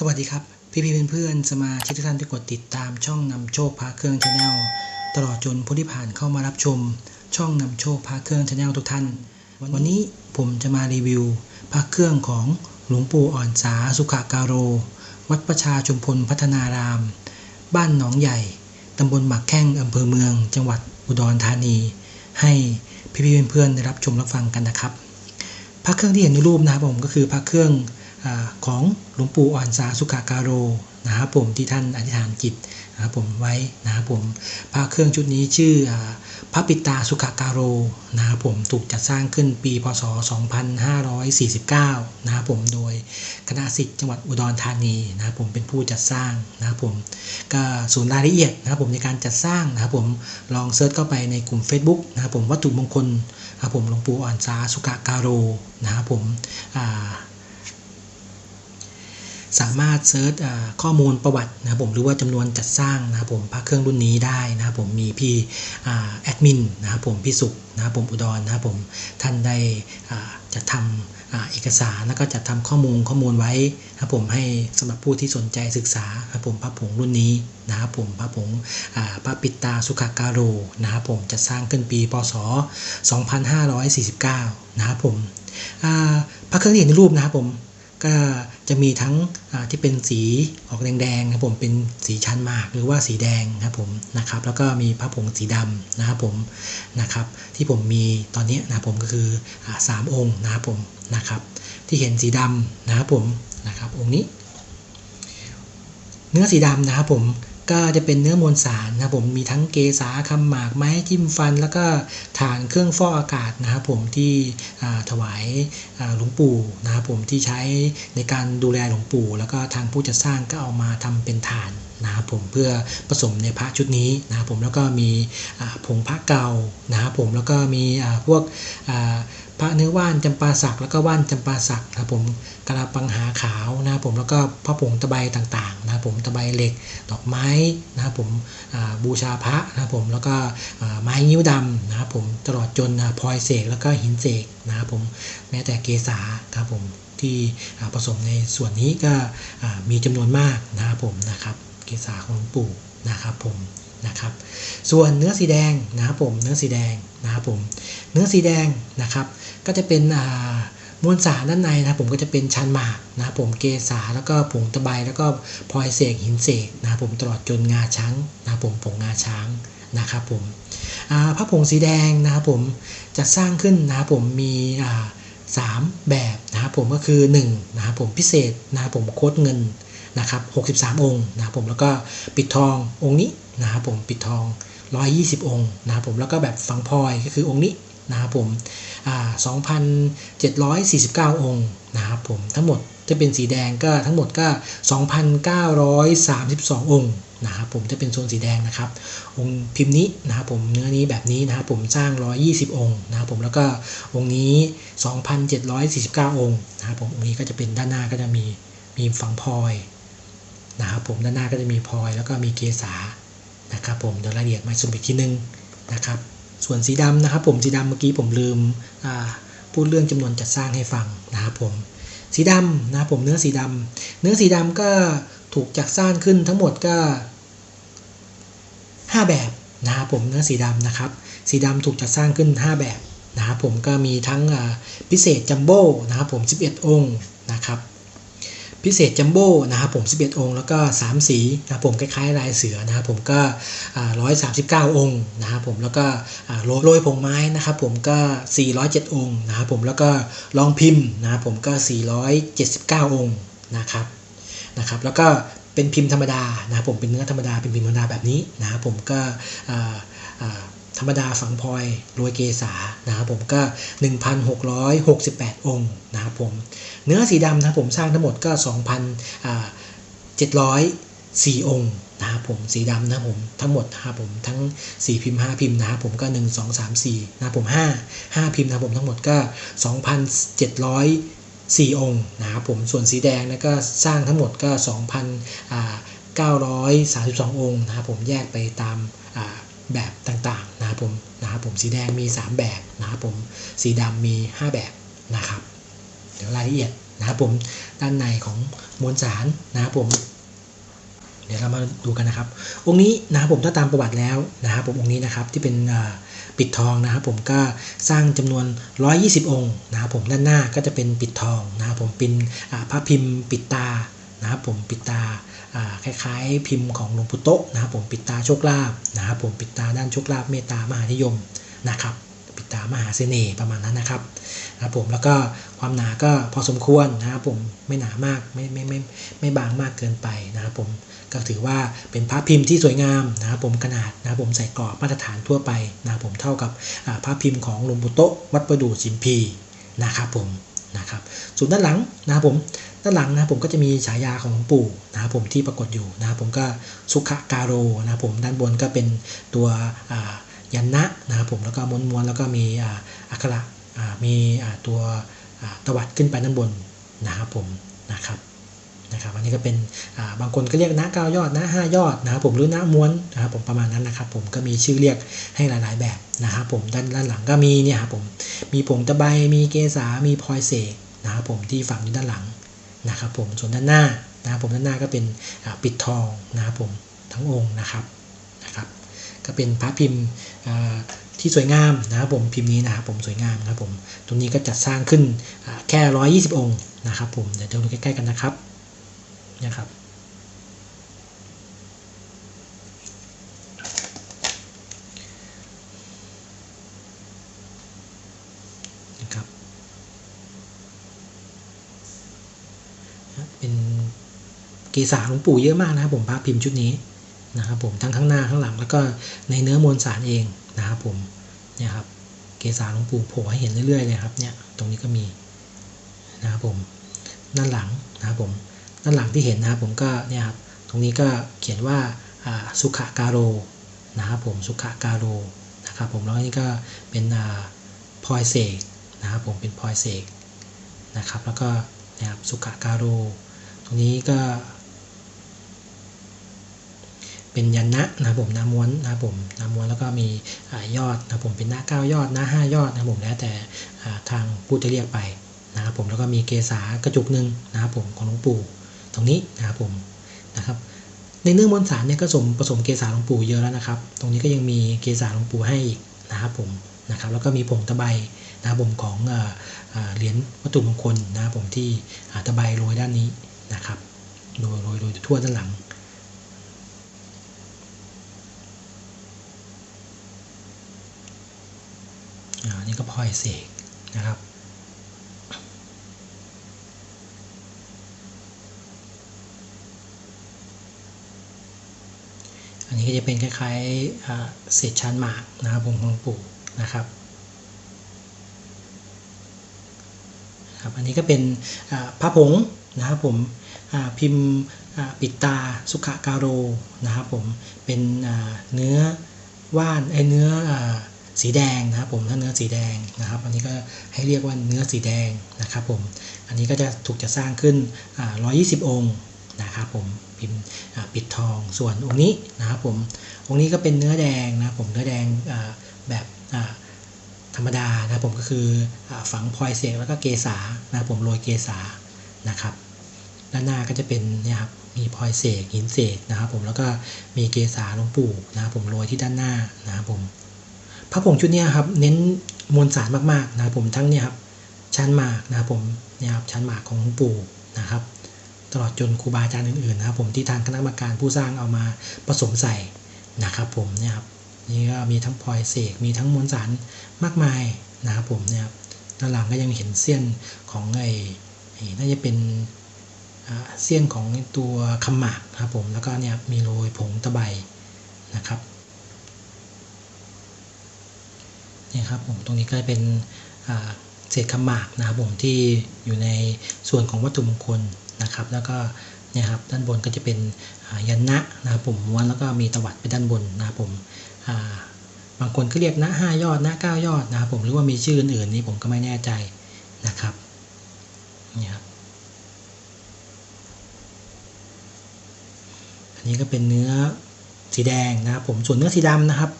สวัสดีครับ พี่พี่เพื่อนๆสมาชิกทุกท่านที่กดติดตามช่องนำโชคพาเครื่องชาแนลตลอดจนผู้ที่ผ่านเข้ามารับชม ช่องนำโชคพาเครื่องชาแนลทุกท่าน วันนี้ผมจะมารีวิวพระเครื่องของหลวงปู่อ่อนสาสุขาการโร วัดประชาชุมพลพัฒนาราม บ้านหนองใหญ่ตำบลหมักแข้งอำเภอเมือง จังหวัดอุดรธานี ให้พี่พี่เพื่อนๆได้รับชมรับฟังกันนะครับพระเครื่องที่เห็นในรูปนะครับผมก็คือพระเครื่อง ของหลวงปู่อ่อนสาสุขากาโรนะครับผมที่ท่านอธิษฐานจิตนะครับผมไว้นะครับผมพระเครื่องชุดนี้ชื่ออพระปิตาสุขากาโรนะครับผมถูกจัดสร้างขึ้นปีพศ 2549นะครับผมโดยคณะสิทธิ์จังหวัดอุดรธานีนะครับผมเป็นผู้จัดสร้างนะครับผมก็ส่วนรายละเอียดนะครับผมในการจัดสร้างนะครับผมลองเซิร์ชเข้าไปในกลุ่ม Facebook นะครับผมวัตถุมงคลนะครับผมหลวงปู่อ่อนสาสุกะการโรนะครับผมอ่า สามารถเซิร์ชข้อมูลประวัตินะครับผมหรือว่าจำนวนจัดสร้างนะครับผมพระเครื่องรุ่นนี้ได้นะครับผมมีพี่แอดมินนะครับผมพี่สุขนะครับผมอุดรนะครับผมท่านได้จัดทำอ่าเอกสารแล้วก็จัดทำข้อมูลข้อมูลไว้นะครับผมให้สำหรับผู้ที่สนใจศึกษานะครับผมพระผงรุ่นนี้นะครับผมพระผงพระปิตาสุขากาโรนะครับผมจะสร้างขึ้นปีพศ 2549 นะครับผมอ่าพระเครื่องที่เห็นในรูปนะครับผมก็ จะมีทั้งที่เป็นสีออกแดงๆนะครับผมเป็นสีชั้นหมากหรือว่าสีแดงนะครับผมนะครับ แล้วก็มีผ้าผงสีดำนะครับผมนะครับ ที่ผมมีตอนนี้นะผมก็คืออ่าสามองค์นะครับผมนะครับ ที่เห็นสีดำนะครับผมนะครับองค์นี้ เนื้อสีดำนะครับผม ก็จะเป็นเนื้อมวลสารนะครับผมมีทั้งเกสาคำหมากไม้จิ้มฟัน แล้วก็ฐานเครื่องฟอกอากาศนะครับผมที่ถวายหลวงปู่นะครับผมที่ใช้ในการดูแลหลวงปู่ แล้วก็ทางผู้จัดสร้างก็เอามาทำเป็นฐาน นะครับผมเพื่อผสมในพระชุดนี้นะครับผมแล้วก็มีผงพระเก่านะครับผมแล้วก็มีพวกพระเนื้อว่านจำปาสักแล้วก็ว่านจำปาสักนะครับผมกระปังหาขาวนะครับผมแล้วก็พระผงตะไบต่างๆนะครับผมตะไบเหล็กดอกไม้นะครับผมบูชาพระนะครับผมแล้วก็ไม้นิ้วดำนะครับผมตลอดจนพลอยเสกแล้วก็หินเสกนะครับผมแม้แต่เกษาครับผมที่ผสมในส่วนนี้ก็มีจำนวนมากนะครับผมนะครับ เกษาของหลวงปู่นะครับผมนะครับ ส่วนเนื้อสีแดงนะครับผมเนื้อสีแดงนะครับผมเนื้อสีแดงนะครับ ก็จะเป็นอ่ามวลสารด้านในนะครับผมก็จะเป็นชันหมากนะครับผมเกสาแล้วก็ผงตะไบแล้วก็พลอยเสกหินเสกนะครับผมตลอดจนงาช้างนะครับผมผงงาช้างนะครับผมอ่าผงสีแดงนะครับผมจะสร้างขึ้นนะครับผมมีสามแบบนะครับผมก็คือ1นะครับผมพิเศษนะครับผมโคดเงิน นะครับ63 องค์นะครับผมแล้วก็ปิดทององค์นี้นะครับผมปิดทอง 120 องค์นะครับผมแล้วก็แบบฝังพลอยก็คือองค์นี้นะครับผมอ่า2,749 องค์นะครับผมทั้งหมดจะเป็นสีแดงก็ทั้งหมดก็ 2,932 องค์นะครับผมจะเป็นโซนสีแดงนะครับ องค์พิมพ์นี้นะครับผมเนื้อนี้แบบนี้นะครับผมสร้าง 120 องค์นะครับผมแล้วก็องค์นี้ 2,749 องค์นะครับผมองค์นี้ก็จะเป็นด้านหน้าก็จะมีมีฝังพลอย นะครับผมด้านหน้าก็จะมีพลอยแล้วก็มีเกษานะครับผมเดี๋ยวรายละเอียดมาสรุปอีกทีนึงนะครับส่วนสีดำนะครับผมสีดำเมื่อกี้ผมลืมพูดเรื่องจำนวนจัดสร้างให้ฟังนะครับผมสีดำนะครับผมเนื้อสีดำเนื้อสีดำก็ถูกจัดสร้างขึ้นทั้งหมดก็ 5 แบบนะครับผมเนื้อสีดำนะครับสีดำถูกจัดสร้างขึ้น 5 แบบนะครับผมก็มีทั้งพิเศษจัมโบ้นะครับผม 11 องค์นะครับ พิเศษจัมโบ้นะครับผม 11 องค์ แล้วก็ 3 สีนะผมคล้ายๆลายเสือนะครับผมก็ร้อยสามสิบเก้าองค์นะครับผมแล้วก็โรยยผงไม้นะครับผมก็ 407 องค์นะครับผมแล้วก็ลองพิมพ์นะครับผมก็ 479 องค์นะครับนะครับแล้วก็เป็นพิมพ์ธรรมดานะครับผมเป็นเนื้อธรรมดาเป็นพิมพ์ธรรมดาแบบนี้นะครับผมก็ ธรรมดาฝังพลอยโรยเกษานะครับผมก็ 1,668 องค์นะครับผม เนื้อสีดำนะผมสร้างทั้งหมดก็ 2,704 องค์นะครับผมสีดำนะผมทั้งหมดนะครับผมทั้ง 4 พิมพ์ 5 พิมพ์นะครับผมก็ 1 2 3 4นะครับผม 5 5 พิมพ์นะครับผมทั้งหมดก็ 2,704องค์นะครับผมส่วนสีแดงนะก็สร้างทั้งหมดก็ 2,932 องค์นะครับผมแยกไปตามอ่า แบบต่างๆนะครับผมนะครับผมสีแดงมี 3 แบบนะครับผมสีดำมี 5 แบบนะครับ เดี๋ยวรายละเอียดนะครับผมด้านในของมวลสารนะครับผม เดี๋ยวเรามาดูกันนะครับ องค์นี้นะครับผมถ้าตามประวัติแล้วนะครับผมองค์นี้นะครับที่เป็นปิดทองนะครับผมก็สร้างจำนวน 120 องค์นะครับผมด้านหน้าก็จะเป็นปิดทองนะครับผมเป็นพระพิมพ์ปิดตา นะครับผมปิดตาคล้ายๆ พิมพ์ของหลวงปู่โตะนะครับผมปิดตาโชคลาภนะครับผมปิดตาด้านโชคลาภเมตตามหานิยมนะครับปิดตามหาเสน่ห์ประมาณนั้นนะครับนะครับผมแล้วก็ความหนาก็พอสมควรนะครับผมไม่หนามากไม่ไม่ไม่ไม่บางมากเกินไปนะครับผมก็ถือว่าเป็นพระพิมพ์ที่สวยงามนะครับผมขนาดนะครับผมใส่กรอบมาตรฐานทั่วไปนะครับผมเท่ากับพระพิมพ์ของหลวงปู่โตะวัดประดู่จิมพีนะครับผมนะครับส่วนด้านหลังนะครับผม ด้านหลังนะผมก็จะมีฉายาของหลวงปู่นะครับผมที่ปรากฏอยู่นะครับผมก็สุขการโรนะครับผมด้านบนก็เป็นตัวยันนะนะครับผมแล้วก็ม้วนๆแล้วก็มีอักขระมีตัวตวัดขึ้นไปด้านบนนะครับผมนะครับนะครับอันนี้ก็เป็นบางคนก็เรียกนะเก้ายอดนะห้ายอดนะครับผมหรือนะม้วนนะครับผมประมาณนั้นนะครับผมก็มีชื่อเรียกให้หลาย ๆ แบบนะครับผมด้านด้านหลังก็มีเนี่ยครับผมมีผงตะไบมีเกสามีพลอยเสกนะครับผมที่ฝังอยู่ด้านหลัง นะครับผมส่วนด้านหน้านะครับผมด้านหน้าก็เป็นปิดทองนะครับผมทั้งองค์นะครับนะครับ ก็เป็นพระพิมพ์ที่สวยงามนะครับผมพิมพ์นี้นะครับผมสวยงามครับผมตรงนี้ก็จัดสร้างขึ้นแค่ 120 องค์นะครับผมเดี๋ยวดูใกล้ๆกันนะครับนะครับนะครับเป็นเก สาหลวงปู่เยอะมากนะครับผมพระพิมพ์ชุดนี้นะครับผมทั้งข้างหน้าข้างหลัง แล้วก็ในเนื้อมวลสารเองนะครับผมเนี่ยครับเกสาหลวงปู่โผล่ให้เห็นเรื่อยๆเลยครับเนี่ยตรงนี้ก็มีนะครับผมด้านหลังนะครับผมด้านหลังที่เห็นนะครับผมก็เนี่ยครับตรงนี้ก็เขียนว่าสุขการโรนะครับผมสุขการโรนะครับผมแล้วนี่ก็เป็นพลอยเสกนะครับผมเป็นพลอยเสกนะครับแล้วก็นะครับสุขการโร ตรงนี้ก็ เป็นยันนะนะผมน้ำม้วนนะผมน้ำม้วนแล้วก็มียอดนะผมเป็นหน้าเก้ายอดหน้าห้ายอดนะผมแล้วแต่ทางผู้จะเรียกไปนะครับผมแล้วก็มีเกษากระจุกหนึ่งนะครับผมของหลวงปู่ตรงนี้นะครับผมนะครับ ในเนื้อมวลสารเนี่ยก็สมผสมเกสาหลวงปู่เยอะแล้วนะครับ ตรงนี้ก็ยังมีเกสาหลวงปู่ให้อีกนะครับผมนะครับแล้วก็มีผงตะไบนะครับผมของเหรียญวัตถุมงคลนะครับผมที่ตะไบโรยด้านนี้นะครับโรยโรยโรยทั่วด้านหลัง อันนี้ก็พลอยเสกนะครับ อันนี้ก็จะเป็นคล้ายๆเศษชั้นหมากนะครับผมของปู่นะครับครับอันนี้ก็เป็นพระผงนะครับผมพิมพ์ปิดตาสุขการโรนะครับผมเป็นเนื้อว่านไอเนื้อ สีแดงนะครับผมถ้าเนื้อสีแดงนะครับ อันนี้ก็ให้เรียกว่าเนื้อสีแดงนะครับผมอันนี้ก็จะถูกจะสร้างขึ้น 120 องค์นะครับผมพิมพ์ปิดทองส่วนองค์นี้นะครับผมองค์นี้ก็เป็นเนื้อแดงนะผมเนื้อแดงแบบธรรมดานะผมก็คือฝังพลอยเสกแล้วก็เกษานะผมโรยเกษานะครับด้านหน้าก็จะเป็นเนี่ยครับมีพลอยเสกหินเสกนะครับผมแล้วก็มีเกษาหลวงปู่นะครับผมโรยที่ด้านหน้านะครับผม พระผงชุดนี้ครับเน้นมวลสารมากๆนะครับผมทั้งเนี่ยครับชั้นหมากนะครับผมเนี่ยครับชั้นหมากของหลวงปู่นะครับ ตลอดจนครูบาอาจารย์อื่นๆนะครับผมที่ทางคณะกรรมการผู้สร้างเอามาผสมใส่นะครับผมเนี่ยครับนี่ก็มีทั้งพลอยเสกมีทั้งมวลสารมากมายนะครับผมเนี่ยด้านหลังก็ยังเห็นเสี้ยนของไอ้น่าจะเป็นเสี้ยนของตัวคำหมากครับผมแล้วก็เนี่ยมีโรยผงตะไบนะครับ นี่ครับผมตรงนี้ก็เป็นเศษคำหมากนะครับผมที่อยู่ในส่วนของวัตถุมงคลนะครับ แล้วก็เนี่ยครับด้านบนก็จะเป็นยันนะนะครับผมม้วนแล้วก็มีตวัดไปด้านบนนะครับผมบางคนก็เรียกนะห้ายอดนะเก้ายอดนะครับผมหรือว่ามีชื่ออื่นๆนี้ผมก็ไม่แน่ใจนะครับนี่ครับอันนี้ก็เป็นเนื้อสีแดงนะครับผมส่วนเนื้อสีดำนะครับ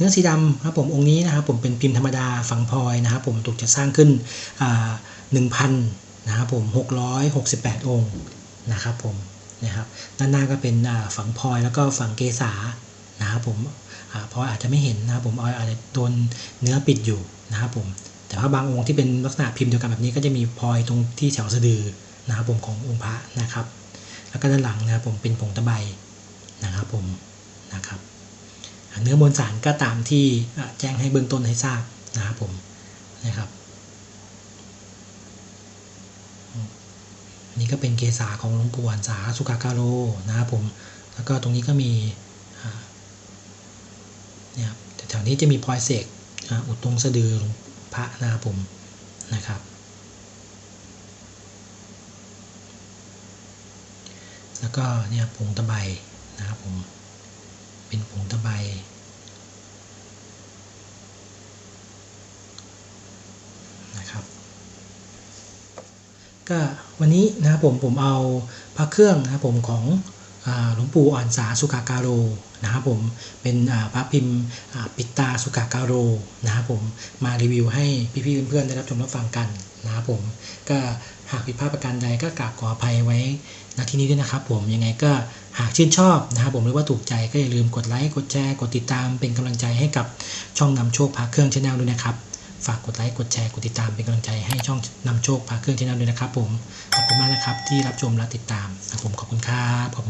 เนื้อสีดำครับผมองค์นี้นะครับผมเป็นพิมพ์ธรรมดาฝังพลอยนะครับผมถูกจะสร้างขึ้นหนึ่งพันนะครับผม668องค์นะครับผมนะครับด้านหน้าก็เป็นฝังพลอยแล้วก็ฝังเกษานะครับผมอ่าเพราะอาจจะไม่เห็นนะครับผมเอาอาจจะโดนเนื้อปิดอยู่นะครับผมแต่ว่าบางองค์ที่เป็นลักษณะพิมพ์เดียวกันแบบนี้ก็จะมีพลอยตรงที่แถวสะดือนะครับผมขององค์พระนะครับ แล้วก็ด้านหลังนะครับผมเป็นผงตะไบนะครับผมนะครับ เนื้อมวลสารก็ตามที่แจ้งให้เบื้องต้นให้ทราบนะครับผมนะครับอันนี้ก็เป็นเกษาของหลวงปู่หวานสาสุกากาโรนะครับผมแล้วก็ตรงนี้ก็มีเนี่ยครับแถวนี้จะมีพลอยเสกอุดตรงสะดือหลวงพระนะครับผมนะครับแล้วก็เนี่ยผงตะไบนะครับผมเป็นผงตะไบนะครับ ก็วันนี้นะครับผมผมเอาพระเครื่องนะครับผมของหลวงปู่อ่อนสาสุกาการโรนะครับผมเป็นพระพิมพ์ปิตาสุกาการโรนะครับผมมารีวิวให้พี่ๆเพื่อนๆได้รับชมรับฟังกันนะครับผมก็หากผิดพลาดประการใดก็กราบขออภัยไว้ณที่นี้ด้วยนะครับผมยังไงก็หากชื่นชอบนะครับผมหรือว่าถูกใจก็อย่าลืมกดไลค์กดแชร์กดติดตามเป็นกำลังใจให้กับช่องนำโชคพระเครื่องชาแนลด้วยนะครับ ฝากกดไลค์ กดแชร์ กดติดตามเป็นกำลังใจให้ช่องนำโชคพาเครื่องชแนลด้วยนะครับผม ขอบคุณมากนะครับที่รับชมและติดตามนะครับผมขอบคุณครับขอบคุณ